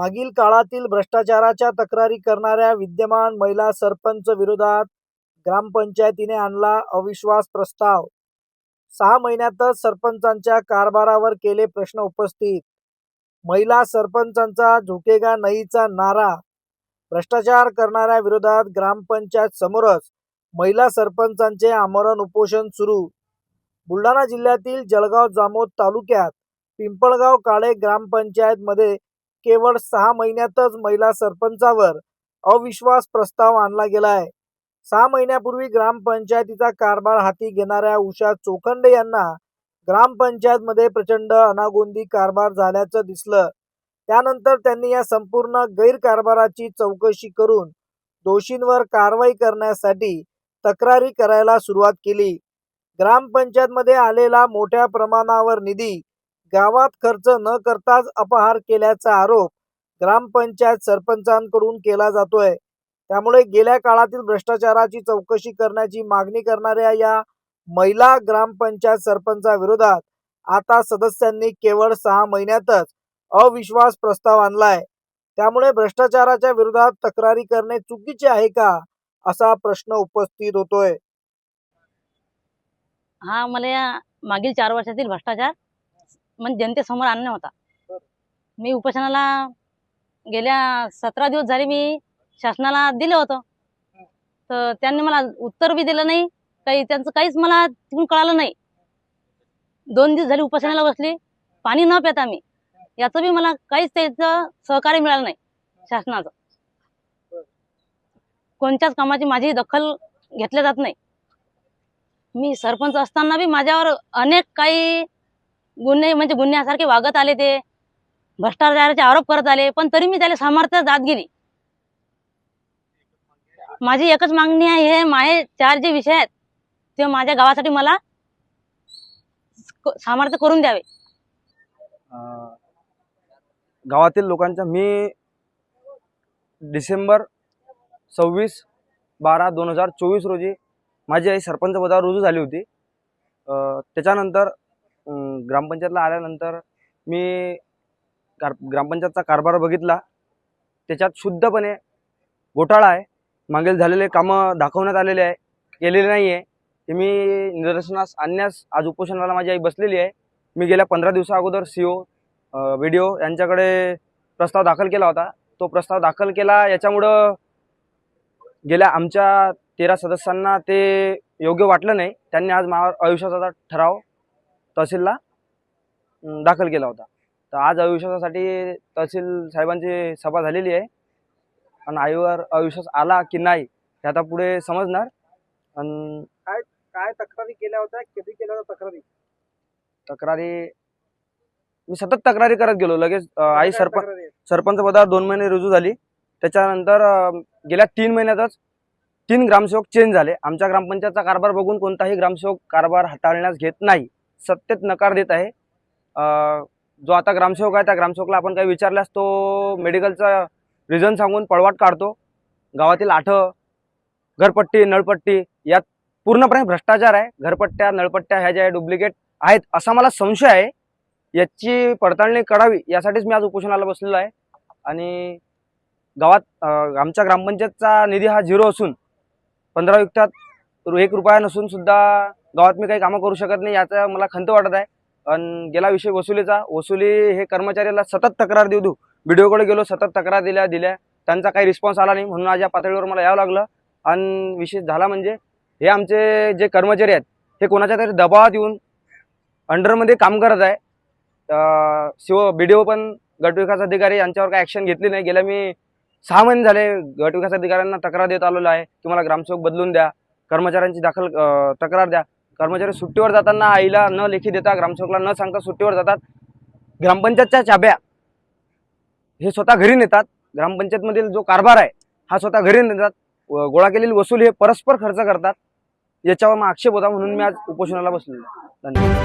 मागील काळातील भ्रष्टाचाराच्या तक्रारी करणाऱ्या विद्यमान महिला सरपंच विरोधात ग्रामपंचायतीने आणला अविश्वास प्रस्ताव. सहा महिन्यातच सरपंचांच्या कारभारावर केले प्रश्न उपस्थित. महिला सरपंचांचा झुकेगा नईचा नारा. भ्रष्टाचार करणाऱ्या विरोधात ग्रामपंचायत समोरच महिला सरपंचांचे आमरण उपोषण सुरू. बुलढाणा जिल्ह्यातील जळगाव जामोद तालुक्यात पिंपळगाव काळे ग्रामपंचायतमध्ये केवळ सहा महिन्यातच महिला सरपंचावर अविश्वास प्रस्ताव आणला गेलाय सहा महिन्यापूर्वी ग्रामपंचायतीचा कारभार हाती घेणाऱ्या उषा चोखंडे यांना ग्रामपंचायत मध्ये प्रचंड अनागोंदी कारभार झाल्याचं दिसलं. त्यानंतर त्यांनी या संपूर्ण गैरकारभाराची चौकशी करून दोषींवर कारवाई करण्यासाठी तक्रारी करायला सुरुवात केली. ग्रामपंचायतमध्ये आलेला मोठ्या प्रमाणावर निधी गावात खर्च न करताच अपहार केल्याचा आरोप ग्रामपंचायत सरपंचांकडून केला जातोय. त्यामुळे गेल्या काळातील भ्रष्टाचाराची चौकशी करण्याची मागणी करणाऱ्या या महिला ग्रामपंचायत सरपंचाविरोधात आता सदस्यांनी केवळ सहा महिन्यातच अविश्वास प्रस्ताव आणलाय. त्यामुळे भ्रष्टाचाराच्या विरोधात तक्रारी करणे चुकीचे आहे का असा प्रश्न उपस्थित होतोय. हा मला या मागील चार वर्षातील भ्रष्टाचार म्हणजे जनतेसमोर आणणे होता. मी उपोषणाला गेल्या सतरा दिवस झाले मी शासनाला दिलं होतं. तर त्यांनी मला उत्तर बी दिलं नाही. काही त्यांचं काहीच मला तिकडून कळालं नाही. दोन दिवस झाले उपोषणाला बसले. पाणी न पिता मी. याचं बी मला काहीच त्याचं सहकार्य मिळालं नाही शासनाचं. कोणत्याच कामाची माझी दखल घेतल्या जात नाही. मी सरपंच असताना बी माझ्यावर अनेक काही गुन्हे म्हणजे गुन्ह्यासारखे वागत आले ते. भ्रष्टाचाराचे आरोप करत आले पण तरी मी त्याला सामर्थ्य जात गेली. माझी एकच मागणी आहे हे माझे चार जे विषय आहेत ते माझ्या गावासाठी मला सामर्थ्य करून द्यावे. गावातील लोकांचा मी डिसेंबर सव्वीस बारा दोन हजार चोवीस रोजी माझी आई सरपंच पदावर रुजू झाली होती. त्याच्यानंतर ग्रामपंचायतला आल्यानंतर मी कार ग्रामपंचायतचा कारभार बघितला. त्याच्यात शुद्धपणे घोटाळा आहे. मागील झालेले कामं दाखवण्यात आलेले आहे. केलेले नाही आहे ते मी निदर्शनास आणण्यास आज उपोषणाला माझी आई बसलेली आहे. मी गेल्या पंधरा दिवसा अगोदर C O B D O यांच्याकडे प्रस्ताव दाखल केला होता. तो प्रस्ताव दाखल केला. याच्यामुळं गेल्या आमच्या तेरा सदस्यांना ते योग्य वाटलं नाही. त्यांनी आज मा अविश्वासाचा ठराव तहसीलला दाखल केला होता. तर आज अविश्वासासाठी तहसील साहेबांची सभा झालेली आहे. आणि आईवर अविश्वास आला की नाही हे आता पुढे समजणार. आणि काय तक्रारी केल्या होत्या? कधी केल्या होत्या तक्रारी? तक्रारी मी सतत तक्रारी करत गेलो. लगेच अं, आई सरपंच सरपंच पदावर दोन महिने रुजू झाली. त्याच्यानंतर अं, गेल्या तीन महिन्यातच तीन ग्रामसेवक चेंज झाले. आमच्या ग्रामपंचायतचा कारभार बघून कोणताही ग्रामसेवक कारभार हाताळण्यास घेत नाही. सत्तेत नकार देत आहे. जो आता ग्रामसेवक आहे त्या ग्रामसेवकला आपण काही विचारल्यास तो मेडिकलचा रिझन सांगून पळवाट काढतो. गावातील आठ घरपट्टी नळपट्टी यात पूर्णपणे भ्रष्टाचार आहे. घरपट्ट्या नळपट्ट्या ह्या ज्या डुप्लिकेट आहेत असा मला संशय आहे. याची पडताळणी करावी यासाठीच मी आज उपोषणाला बसलेलो आहे. आणि गावात आमच्या ग्रामपंचायतचा निधी हा झिरो असून पंधरा युक्त्यात एक रुपया नसून सुद्धा गावात मी काही कामं करू शकत नाही याचा मला खंत वाटत आहे. आणि गेला विषय वसुलीचा. वसुली हे कर्मचाऱ्याला सतत तक्रार देऊ देऊ. व्हिडिओकडे गेलो सतत तक्रार दिल्या दिल्या. त्यांचा काही रिस्पॉन्स आला नाही म्हणून आज या पातळीवर मला यावं लागलं. आणि विशेष झाला म्हणजे हे आमचे जे कर्मचारी आहेत हे कोणाच्या तरी दबावात येऊन अंडरमध्ये काम करत आहे. शिव बी डी ओ पण गटविकास अधिकारी यांच्यावर काही ॲक्शन घेतली नाही. गेल्या मी सहा महिने झाले गटविकास अधिकाऱ्यांना तक्रार देत आलेलो आहे. की मला ग्रामसेवक बदलून द्या. कर्मचाऱ्यांची दाखल तक्रार द्या. कर्मचारी सुट्टीवर जाताना आईला न लेखी देता ग्रामसेवकला न सांगता सुट्टीवर जातात. ग्रामपंचायतच्या चाब्या हे स्वतः घरी नेतात. ग्रामपंचायतमधील जो कारभार आहे हा स्वतः घरी नेतात. व गोळा केलेली वसूल हे परस्पर खर्च करतात. याच्यावर मग आक्षेप होता म्हणून मी आज उपोषणाला बसलेलो धन्यवाद.